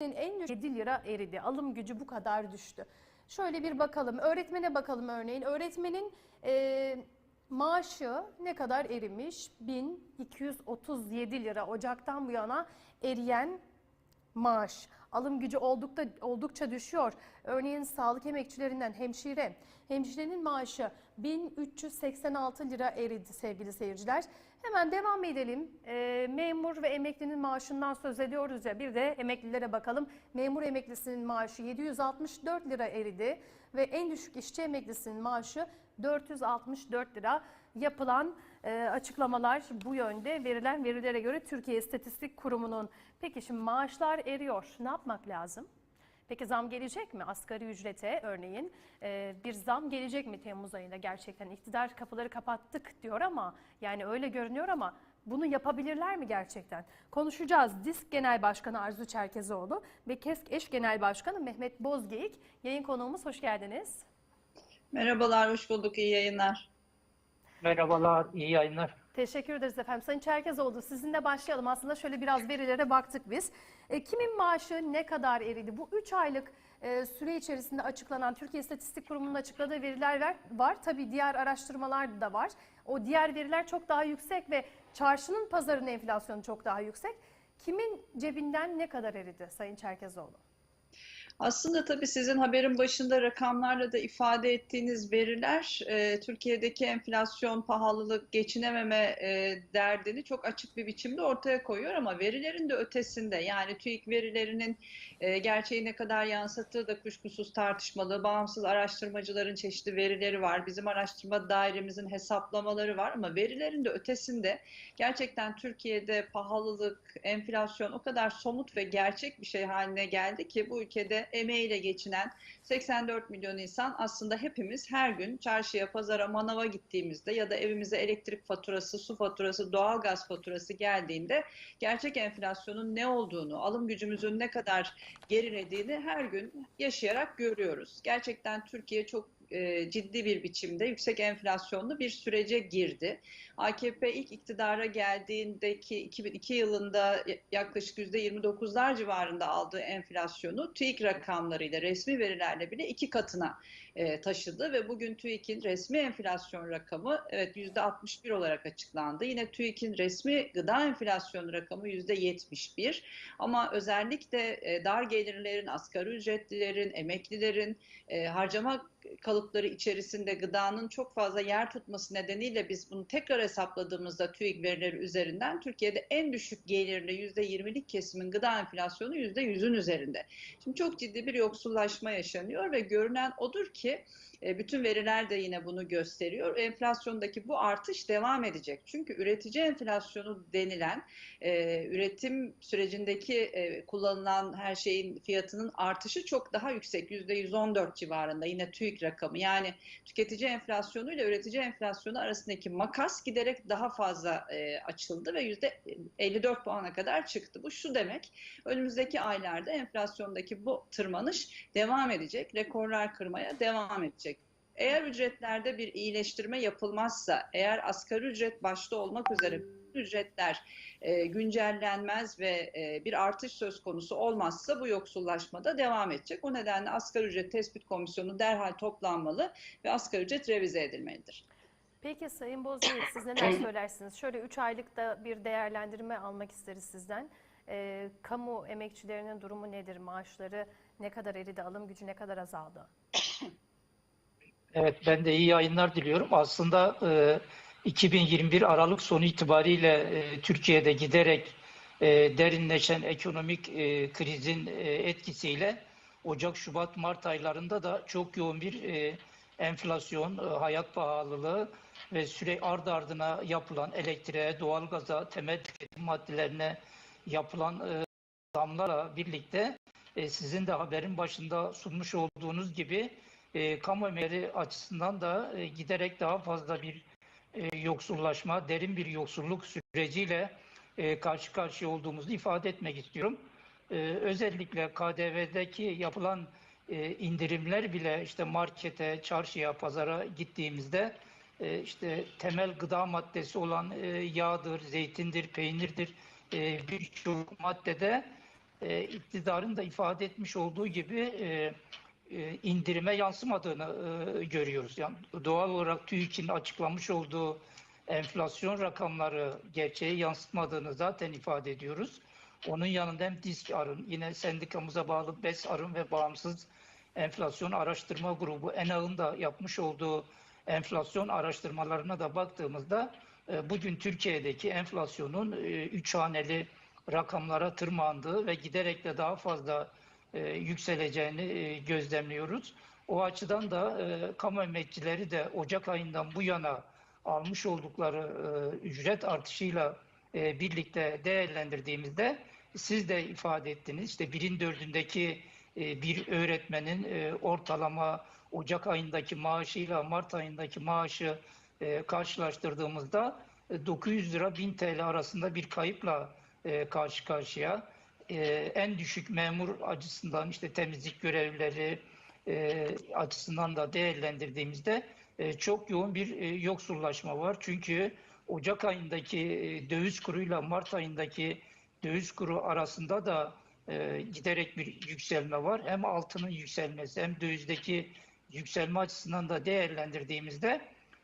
en düşük 7 lira eridi. Alım gücü bu kadar düştü. Şöyle bir bakalım. Öğretmene bakalım örneğin. Öğretmenin e, maaşı ne kadar erimiş? 1237 lira. Ocaktan bu yana eriyen maaş. Alım gücü oldukça, oldukça düşüyor. Örneğin sağlık emekçilerinden hemşire. Hemşirenin maaşı 1386 lira eridi sevgili seyirciler. Hemen devam edelim. Ee, memur ve emeklinin maaşından söz ediyoruz ya bir de emeklilere bakalım. Memur emeklisinin maaşı 764 lira eridi ve en düşük işçi emeklisinin maaşı 464 lira. Yapılan e, açıklamalar bu yönde verilen verilere göre Türkiye İstatistik Kurumu'nun. Peki şimdi maaşlar eriyor. Ne yapmak lazım? Peki zam gelecek mi? Asgari ücrete örneğin e, bir zam gelecek mi Temmuz ayında gerçekten? İktidar kapıları kapattık diyor ama yani öyle görünüyor ama bunu yapabilirler mi gerçekten? Konuşacağız. DİSK Genel Başkanı Arzu Çerkezoğlu ve KESK Eş Genel Başkanı Mehmet Bozgeyik. Yayın konuğumuz hoş geldiniz. Merhabalar, hoş bulduk. İyi yayınlar. Merhabalar, iyi yayınlar. Teşekkür ederiz efendim. Sayın Çerkezoğlu sizinle başlayalım. Aslında şöyle biraz verilere baktık biz. E, kimin maaşı ne kadar eridi? Bu 3 aylık e, süre içerisinde açıklanan Türkiye İstatistik Kurumu'nun açıkladığı veriler var. var. Tabii diğer araştırmalar da var. O diğer veriler çok daha yüksek ve çarşının pazarın enflasyonu çok daha yüksek. Kimin cebinden ne kadar eridi Sayın Çerkezoğlu? Aslında tabii sizin haberin başında rakamlarla da ifade ettiğiniz veriler e, Türkiye'deki enflasyon, pahalılık, geçinememe e, derdini çok açık bir biçimde ortaya koyuyor ama verilerin de ötesinde yani TÜİK verilerinin e, gerçeği ne kadar yansıttığı da kuşkusuz tartışmalı. Bağımsız araştırmacıların çeşitli verileri var. Bizim araştırma dairemizin hesaplamaları var ama verilerin de ötesinde gerçekten Türkiye'de pahalılık, enflasyon o kadar somut ve gerçek bir şey haline geldi ki bu ülkede emeğiyle geçinen 84 milyon insan aslında hepimiz her gün çarşıya, pazara, manava gittiğimizde ya da evimize elektrik faturası, su faturası, doğalgaz faturası geldiğinde gerçek enflasyonun ne olduğunu, alım gücümüzün ne kadar gerilediğini her gün yaşayarak görüyoruz. Gerçekten Türkiye çok e, ciddi bir biçimde yüksek enflasyonlu bir sürece girdi. AKP ilk iktidara geldiğindeki 2002 yılında yaklaşık %29'lar civarında aldığı enflasyonu TÜİK rakamlarıyla, resmi verilerle bile iki katına e, taşıdı ve bugün TÜİK'in resmi enflasyon rakamı evet %61 olarak açıklandı. Yine TÜİK'in resmi gıda enflasyonu rakamı %71 ama özellikle e, dar gelirlerin, asgari ücretlilerin, emeklilerin harcama kalıpları içerisinde gıdanın çok fazla yer tutması nedeniyle biz bunu tekrar hesapladığımızda TÜİK verileri üzerinden Türkiye'de en düşük gelirli %20'lik kesimin gıda enflasyonu %100'ün üzerinde. Şimdi çok ciddi bir yoksullaşma yaşanıyor ve görünen odur ki e, bütün veriler de yine bunu gösteriyor. Enflasyondaki bu artış devam edecek. Çünkü üretici enflasyonu denilen e, üretim sürecindeki e, kullanılan her şeyin fiyatının artışı çok daha yüksek. %114 civarında yine TÜİK rakamı. Yani tüketici enflasyonu ile üretici enflasyonu arasındaki makas giderek daha fazla e, açıldı ve %54 puana kadar çıktı. Bu şu demek önümüzdeki aylarda enflasyondaki bu tırmanış devam edecek. Rekorlar kırmaya devam edecek. Eğer ücretlerde bir iyileştirme yapılmazsa, eğer asgari ücret başta olmak üzere ücretler e, güncellenmez ve e, bir artış söz konusu olmazsa bu yoksullaşmada devam edecek. O nedenle asgari ücret tespit komisyonu derhal toplanmalı ve asgari ücret revize edilmelidir. Peki Sayın Bozgeyik siz neler söylersiniz? Şöyle 3 aylıkta bir değerlendirme almak isteriz sizden. Ee, kamu emekçilerinin durumu nedir? Maaşları ne kadar eridi? Alım gücü ne kadar azaldı? Evet, ben de iyi yayınlar diliyorum. Aslında e, 2021 Aralık sonu itibariyle e, Türkiye'de giderek e, derinleşen ekonomik e, krizin e, etkisiyle Ocak, Şubat, Mart aylarında da çok yoğun bir e, enflasyon, e, hayat pahalılığı ve süre ardı ardına yapılan elektriğe, doğalgaza, temel tüketim maddelerine yapılan e, zamlarla birlikte e, sizin de haberin başında sunmuş olduğunuz gibi e, kamu emeği açısından da e, giderek daha fazla bir e, yoksullaşma, derin bir yoksulluk süreciyle e, karşı karşıya olduğumuzu ifade etmek istiyorum. E, özellikle KDV'deki yapılan e, indirimler bile işte markete, çarşıya, pazara gittiğimizde e, işte temel gıda maddesi olan yağdır, zeytindir, peynirdir birçok maddede e, iktidarın da ifade etmiş olduğu gibi indirime yansımadığını e, görüyoruz. Yani doğal olarak TÜİK'in açıklamış olduğu enflasyon rakamları gerçeği yansıtmadığını zaten ifade ediyoruz. Onun yanında hem DİSK Arın, yine sendikamıza bağlı BES Arın ve Bağımsız Enflasyon Araştırma Grubu ENA'nın da yapmış olduğu enflasyon araştırmalarına da baktığımızda e, bugün Türkiye'deki enflasyonun 3 haneli rakamlara tırmandığı ve giderek de daha fazla e, yükseleceğini e, gözlemliyoruz. O açıdan da e, kamu emekçileri de Ocak ayından bu yana almış oldukları e, ücret artışıyla e, birlikte değerlendirdiğimizde siz de ifade ettiniz. İşte birin dördündeki e, bir öğretmenin e, ortalama Ocak ayındaki maaşıyla Mart ayındaki maaşı e, karşılaştırdığımızda e, 900 lira 1000 TL arasında bir kayıpla e, karşı karşıya. E, en düşük memur açısından işte temizlik görevlileri e, açısından da değerlendirdiğimizde e, çok yoğun bir e, yoksullaşma var. Çünkü Ocak ayındaki e, döviz kuruyla Mart ayındaki döviz kuru arasında da e, giderek bir yükselme var. Hem altının yükselmesi hem dövizdeki yükselme açısından da değerlendirdiğimizde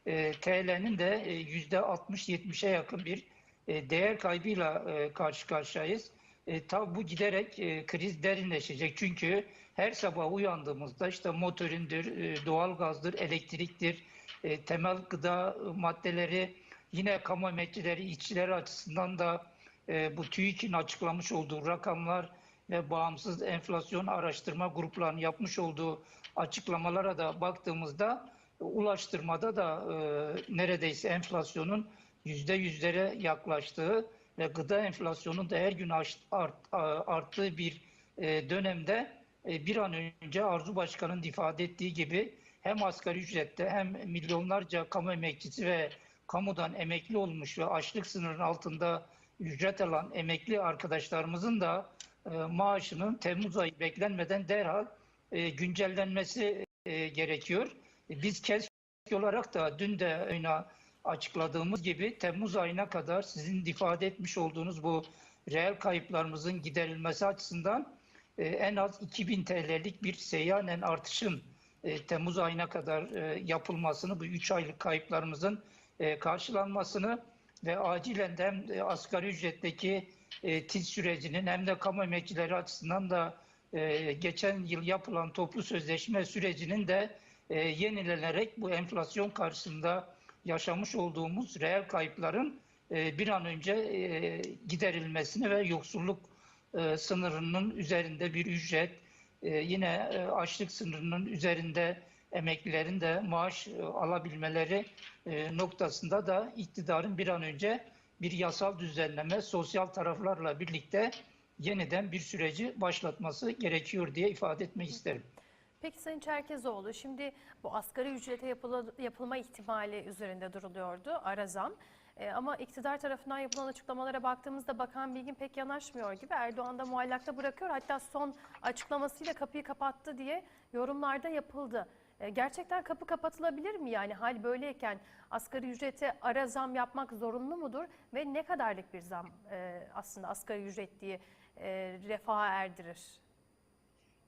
e, TL'nin de e, yüzde 60-70'e yakın bir e, değer kaybıyla e, karşı karşıyayız. E, tabi bu giderek e, kriz derinleşecek. Çünkü her sabah uyandığımızda işte motoründür, e, doğalgazdır, elektriktir, e, temel gıda maddeleri, yine kamu emekçileri, işçileri açısından da e, bu TÜİK'in açıklamış olduğu rakamlar ve bağımsız enflasyon araştırma gruplarının yapmış olduğu açıklamalara da baktığımızda ulaştırmada da e, neredeyse enflasyonun yüzde yüzlere yaklaştığı ve gıda enflasyonun da her gün art, art, arttığı bir e, dönemde e, bir an önce Arzu Başkan'ın ifade ettiği gibi hem asgari ücrette hem milyonlarca kamu emekçisi ve kamudan emekli olmuş ve açlık sınırının altında ücret alan emekli arkadaşlarımızın da e, maaşının Temmuz ayı beklenmeden derhal e, güncellenmesi e, gerekiyor. E, biz KESK olarak da dün de öne açıkladığımız gibi Temmuz ayına kadar sizin ifade etmiş olduğunuz bu reel kayıplarımızın giderilmesi açısından e, en az 2000 TL'lik bir seyyanen artışın e, Temmuz ayına kadar e, yapılmasını, bu 3 aylık kayıplarımızın e, karşılanmasını ve acilen de hem e, asgari ücretteki e, tiz sürecinin hem de kamu emekçileri açısından da e, geçen yıl yapılan toplu sözleşme sürecinin de e, yenilenerek bu enflasyon karşısında yaşamış olduğumuz reel kayıpların e, bir an önce e, giderilmesini ve yoksulluk e, sınırının üzerinde bir ücret, yine açlık sınırının üzerinde emeklilerin de maaş alabilmeleri noktasında da iktidarın bir an önce bir yasal düzenleme, sosyal taraflarla birlikte yeniden bir süreci başlatması gerekiyor diye ifade etmek isterim. Peki Sayın Çerkezoğlu, şimdi bu asgari ücrete yapıla- yapılma ihtimali üzerinde duruluyordu, ara zam. E, ama iktidar tarafından yapılan açıklamalara baktığımızda Bakan Bilgin pek yanaşmıyor gibi. Erdoğan da muallakta bırakıyor. Hatta son açıklamasıyla kapıyı kapattı diye yorumlarda yapıldı. E, gerçekten kapı kapatılabilir mi? Yani hal böyleyken asgari ücrete ara zam yapmak zorunlu mudur? Ve ne kadarlık bir zam e, aslında asgari ücret diye e, refaha erdirir?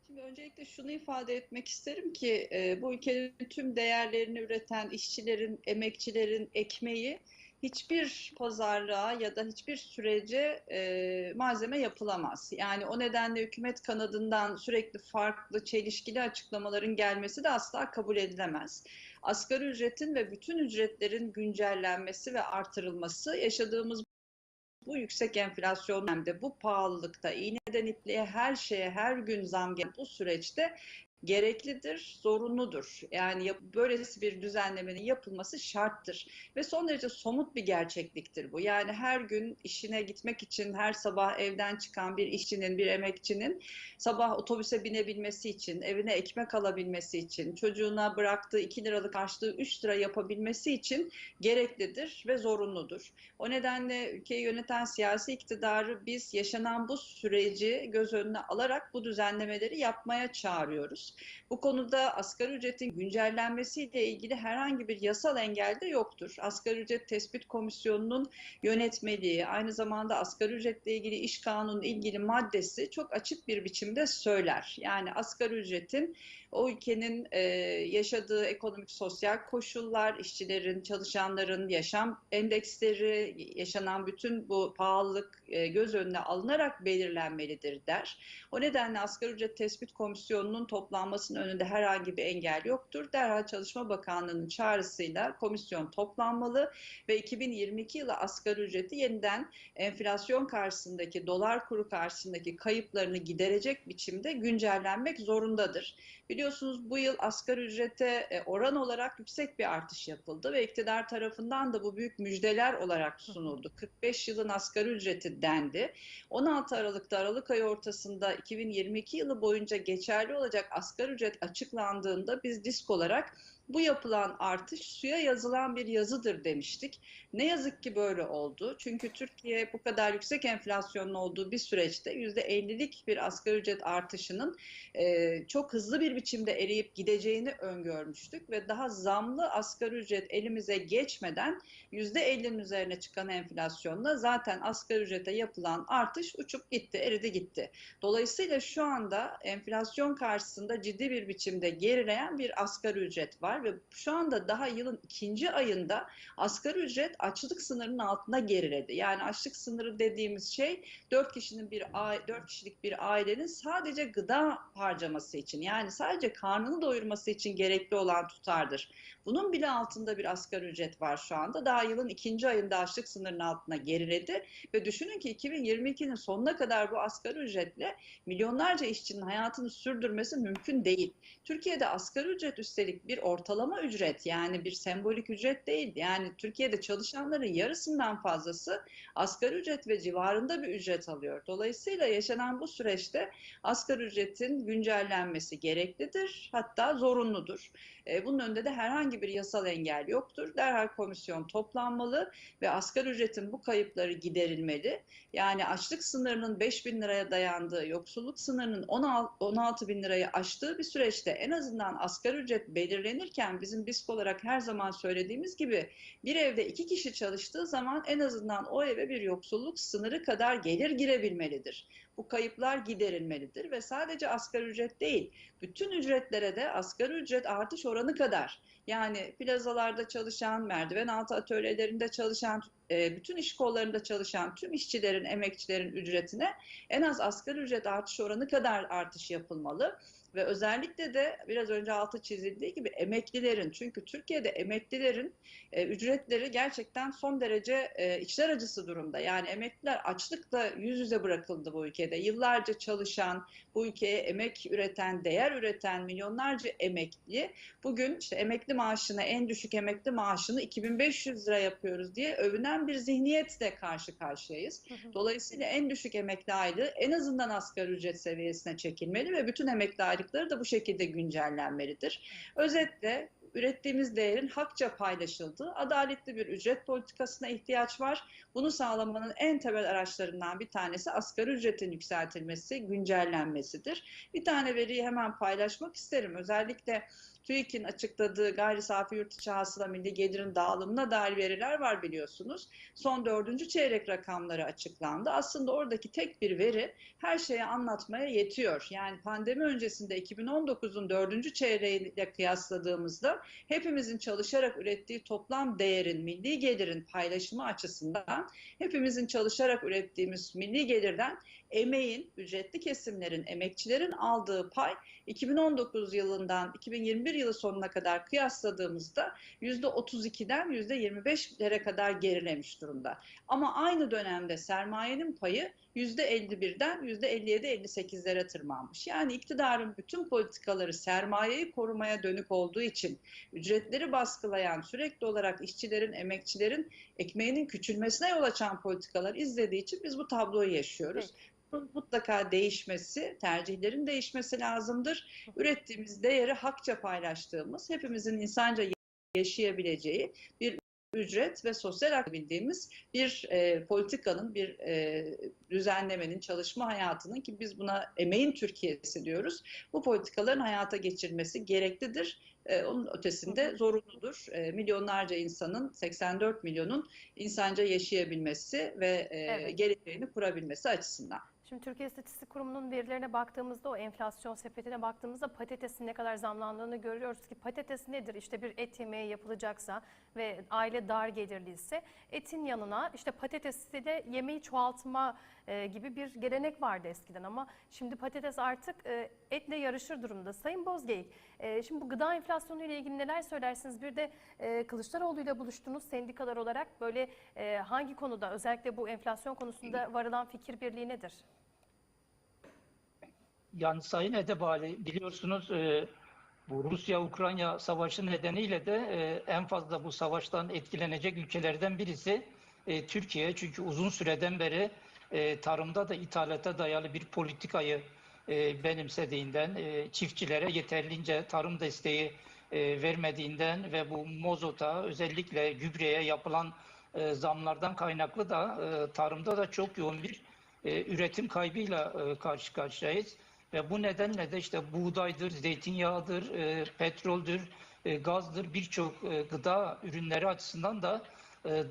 Şimdi öncelikle şunu ifade etmek isterim ki e, bu ülkenin tüm değerlerini üreten işçilerin, emekçilerin ekmeği hiçbir pazarlığa ya da hiçbir sürece e, malzeme yapılamaz. Yani o nedenle hükümet kanadından sürekli farklı, çelişkili açıklamaların gelmesi de asla kabul edilemez. Asgari ücretin ve bütün ücretlerin güncellenmesi ve artırılması yaşadığımız bu yüksek enflasyon hem de bu pahalılıkta iğneden ipliğe her şeye her gün zam gelen bu süreçte gereklidir, zorunludur. Yani böylesi bir düzenlemenin yapılması şarttır ve son derece somut bir gerçekliktir bu. Yani her gün işine gitmek için her sabah evden çıkan bir işçinin, bir emekçinin sabah otobüse binebilmesi için, evine ekmek alabilmesi için, çocuğuna bıraktığı 2 liralık harçlığı 3 lira yapabilmesi için gereklidir ve zorunludur. O nedenle ülkeyi yöneten siyasi iktidarı biz yaşanan bu süreci göz önüne alarak bu düzenlemeleri yapmaya çağırıyoruz. Bu konuda asgari ücretin güncellenmesiyle ilgili herhangi bir yasal engel de yoktur. Asgari ücret tespit komisyonunun yönetmeliği, aynı zamanda asgari ücretle ilgili iş kanunu ilgili maddesi çok açık bir biçimde söyler. Yani asgari ücretin o ülkenin e, yaşadığı ekonomik sosyal koşullar, işçilerin, çalışanların yaşam endeksleri, yaşanan bütün bu pahalılık e, göz önüne alınarak belirlenmelidir der. O nedenle asgari ücret tespit komisyonunun toplanmasının önünde herhangi bir engel yoktur. Derhal Çalışma Bakanlığı'nın çağrısıyla komisyon toplanmalı ve 2022 yılı asgari ücreti yeniden enflasyon karşısındaki, dolar kuru karşısındaki kayıplarını giderecek biçimde güncellenmek zorundadır. Biliyorsunuz bu yıl asgari ücrete e, oran olarak yüksek bir artış yapıldı ve iktidar tarafından da bu büyük müjdeler olarak sunuldu. 45 yılın asgari ücreti dendi. 16 Aralık'ta Aralık ayı ortasında 2022 yılı boyunca geçerli olacak asgari ücret açıklandığında biz disk olarak bu yapılan artış suya yazılan bir yazıdır demiştik. Ne yazık ki böyle oldu. Çünkü Türkiye bu kadar yüksek enflasyonun olduğu bir süreçte %50'lik bir asgari ücret artışının e, çok hızlı bir biçimde eriyip gideceğini öngörmüştük ve daha zamlı asgari ücret elimize geçmeden %50'nin üzerine çıkan enflasyonla zaten asgari ücrete yapılan artış uçup gitti, eridi gitti. Dolayısıyla şu anda enflasyon karşısında ciddi bir biçimde gerileyen bir asgari ücret var ve şu anda daha yılın ikinci ayında asgari ücret açlık sınırının altına geriledi. Yani açlık sınırı dediğimiz şey 4 kişinin bir 4 kişilik bir ailenin sadece gıda harcaması için yani sadece karnını doyurması için gerekli olan tutardır. Bunun bile altında bir asgari ücret var şu anda. Daha yılın ikinci ayında açlık sınırının altına geriledi ve düşünün ki 2022'nin sonuna kadar bu asgari ücretle milyonlarca işçinin hayatını sürdürmesi mümkün değil. Türkiye'de asgari ücret üstelik bir ortalama ücret yani bir sembolik ücret değil. Yani Türkiye'de çalışanların yarısından fazlası asgari ücret ve civarında bir ücret alıyor. Dolayısıyla yaşanan bu süreçte asgari ücretin güncellenmesi gereklidir hatta zorunludur. E, bunun önünde de herhangi bir yasal engel yoktur. Derhal komisyon toplanmalı ve asgari ücretin bu kayıpları giderilmeli. Yani açlık sınırının 5 bin liraya dayandığı, yoksulluk sınırının 16 bin lirayı aştığı bir süreçte en azından asgari ücret belirlenirken bizim BİSK olarak her zaman söylediğimiz gibi bir evde iki kişi çalıştığı zaman en azından o eve bir yoksulluk sınırı kadar gelir girebilmelidir. Bu kayıplar giderilmelidir ve sadece asgari ücret değil, bütün ücretlere de asgari ücret artış oranı kadar yani plazalarda çalışan, merdiven altı atölyelerinde çalışan, bütün iş kollarında çalışan tüm işçilerin, emekçilerin ücretine en az asgari ücret artış oranı kadar artış yapılmalı. Ve özellikle de biraz önce altı çizildiği gibi emeklilerin çünkü Türkiye'de emeklilerin e, ücretleri gerçekten son derece e, içler acısı durumda. Yani emekliler açlıkla yüz yüze bırakıldı bu ülkede. Yıllarca çalışan, bu ülkeye emek üreten, değer üreten milyonlarca emekli bugün işte emekli maaşını, en düşük emekli maaşını 2500 lira yapıyoruz diye övünen bir zihniyetle karşı karşıyayız. Dolayısıyla en düşük emekli aylığı en azından asgari ücret seviyesine çekilmeli ve bütün emekli aylıkları da bu şekilde güncellenmelidir. Özetle ürettiğimiz değerin hakça paylaşıldığı adaletli bir ücret politikasına ihtiyaç var. Bunu sağlamanın en temel araçlarından bir tanesi asgari ücretin yükseltilmesi, güncellenmesidir. Bir tane veriyi hemen paylaşmak isterim. Özellikle TÜİK'in açıkladığı gayri safi yurt içi hasıla milli gelirin dağılımına dair veriler var biliyorsunuz. Son dördüncü çeyrek rakamları açıklandı. Aslında oradaki tek bir veri her şeyi anlatmaya yetiyor. Yani pandemi öncesinde 2019'un dördüncü çeyreğiyle kıyasladığımızda hepimizin çalışarak ürettiği toplam değerin, milli gelirin paylaşımı açısından hepimizin çalışarak ürettiğimiz milli gelirden emeğin, ücretli kesimlerin, emekçilerin aldığı pay 2019 yılından 2021 yılı sonuna kadar kıyasladığımızda %32'den %25'lere kadar gerilemiş durumda. Ama aynı dönemde sermayenin payı %51'den %57-58'lere tırmanmış. Yani iktidarın bütün politikaları sermayeyi korumaya dönük olduğu için ücretleri baskılayan, sürekli olarak işçilerin, emekçilerin ekmeğinin küçülmesine yol açan politikalar izlediği için biz bu tabloyu yaşıyoruz. Bunun mutlaka değişmesi, tercihlerin değişmesi lazımdır. Ürettiğimiz değeri hakça paylaştığımız, hepimizin insanca yaşayabileceği bir ücret ve sosyal hak bildiğimiz bir e, politikanın, bir e, düzenlemenin, çalışma hayatının ki biz buna emeğin Türkiye'si diyoruz. Bu politikaların hayata geçirilmesi gereklidir. E, onun ötesinde zorunludur. E, milyonlarca insanın, 84 milyonun insanca yaşayabilmesi ve e, Evet. geleceğini kurabilmesi açısından. Şimdi Türkiye İstatistik Kurumu'nun verilerine baktığımızda o enflasyon sepetine baktığımızda patatesin ne kadar zamlandığını görüyoruz ki patates nedir? İşte bir et yemeği yapılacaksa ve aile dar gelirliyse etin yanına işte patatesi de yemeği çoğaltma e, gibi bir gelenek vardı eskiden ama şimdi patates artık e, etle yarışır durumda. Sayın Bozgeyik, e, şimdi bu gıda enflasyonu ile ilgili neler söylersiniz? Bir de e, Kılıçdaroğlu ile buluştunuz sendikalar olarak böyle hangi konuda özellikle bu enflasyon konusunda varılan fikir birliği nedir? Yani Sayın Edebali biliyorsunuz e, bu Rusya-Ukrayna savaşı nedeniyle de e, en fazla bu savaştan etkilenecek ülkelerden birisi e, Türkiye. Çünkü uzun süreden beri e, tarımda da ithalata dayalı bir politikayı e, benimsediğinden, e, çiftçilere yeterlince tarım desteği e, vermediğinden ve bu mozota özellikle gübreye yapılan zamlardan kaynaklı da tarımda da çok yoğun bir üretim kaybıyla e, karşı karşıyayız. Ve bu nedenle de işte buğdaydır, zeytinyağıdır, petroldür, gazdır birçok gıda ürünleri açısından da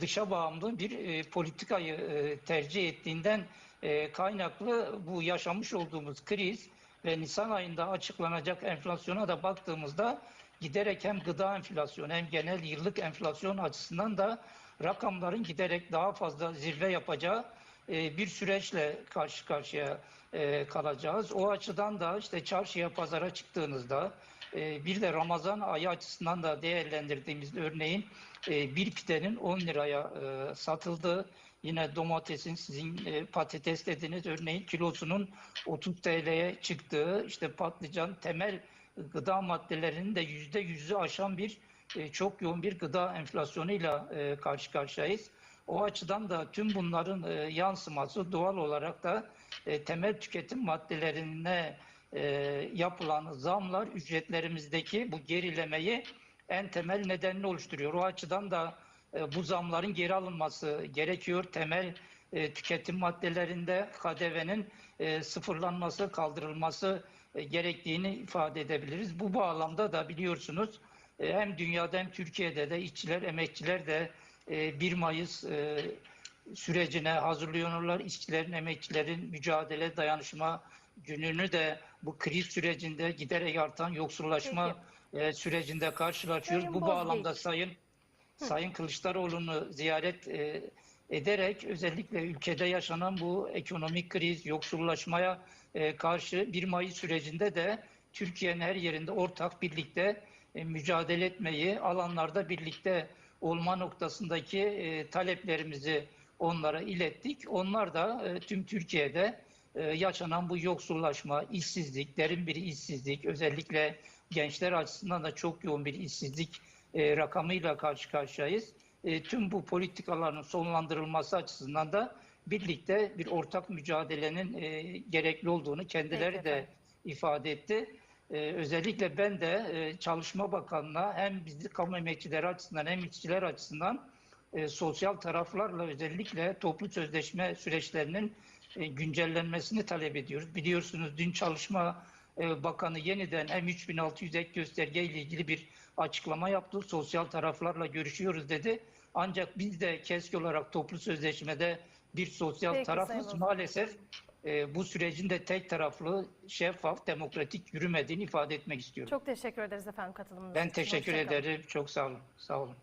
dışa bağımlı bir e, politikayı e, tercih ettiğinden e, kaynaklı bu yaşamış olduğumuz kriz ve Nisan ayında açıklanacak enflasyona da baktığımızda giderek hem gıda enflasyonu hem genel yıllık enflasyon açısından da rakamların giderek daha fazla zirve yapacağı e, bir süreçle karşı karşıya e, kalacağız. O açıdan da işte çarşıya pazara çıktığınızda e, bir de Ramazan ayı açısından da değerlendirdiğimiz örneğin e, bir pidenin 10 liraya e, satıldığı yine domatesin sizin e, patates dediğiniz örneğin kilosunun 30 TL'ye çıktığı işte patlıcan temel gıda maddelerinin de yüzde yüzü aşan bir çok yoğun bir gıda enflasyonuyla karşı karşıyayız. O açıdan da tüm bunların yansıması doğal olarak da temel tüketim maddelerine e, yapılan zamlar ücretlerimizdeki bu gerilemeyi en temel nedenini oluşturuyor. O açıdan da e, bu zamların geri alınması gerekiyor. Temel e, tüketim maddelerinde KDV'nin sıfırlanması, kaldırılması gerektiğini ifade edebiliriz. Bu bağlamda da biliyorsunuz hem dünyada hem Türkiye'de de işçiler, emekçiler de e, 1 Mayıs sürecine hazırlanıyorlar. İşçilerin, emekçilerin mücadele, dayanışma gününü de bu kriz sürecinde giderek artan yoksullaşma e, sürecinde karşılaşıyoruz. Sayın Bu Bozbey. bağlamda Sayın Sayın Kılıçdaroğlu'nu ziyaret e, ederek özellikle ülkede yaşanan bu ekonomik kriz, yoksullaşmaya e, karşı 1 Mayıs sürecinde de Türkiye'nin her yerinde ortak birlikte e, mücadele etmeyi, alanlarda birlikte olma noktasındaki e, taleplerimizi onlara ilettik. Onlar da e, tüm Türkiye'de yaşanan bu yoksullaşma, işsizlik, derin bir işsizlik, özellikle gençler açısından da çok yoğun bir işsizlik e, rakamıyla karşı karşıyayız. E, tüm bu politikaların sonlandırılması açısından da birlikte bir ortak mücadelenin e, gerekli olduğunu kendileri de ifade etti. E, özellikle ben de e, Çalışma Bakanı'na hem bizi kamu emekçileri açısından hem işçiler açısından e, sosyal taraflarla özellikle toplu sözleşme süreçlerinin e, güncellenmesini talep ediyoruz. Biliyorsunuz dün Çalışma e, Bakanı yeniden hem 3600 ek gösterge ile ilgili bir açıklama yaptı. Sosyal taraflarla görüşüyoruz dedi. Ancak biz de KESK olarak toplu sözleşmede bir sosyal Peki, tarafız. Maalesef e, bu sürecin de tek taraflı, şeffaf, demokratik yürümediğini ifade etmek istiyorum. Çok teşekkür ederiz efendim katılımınız ben için. teşekkür Hoşça kalın. ederim. Çok sağ olun. Sağ olun.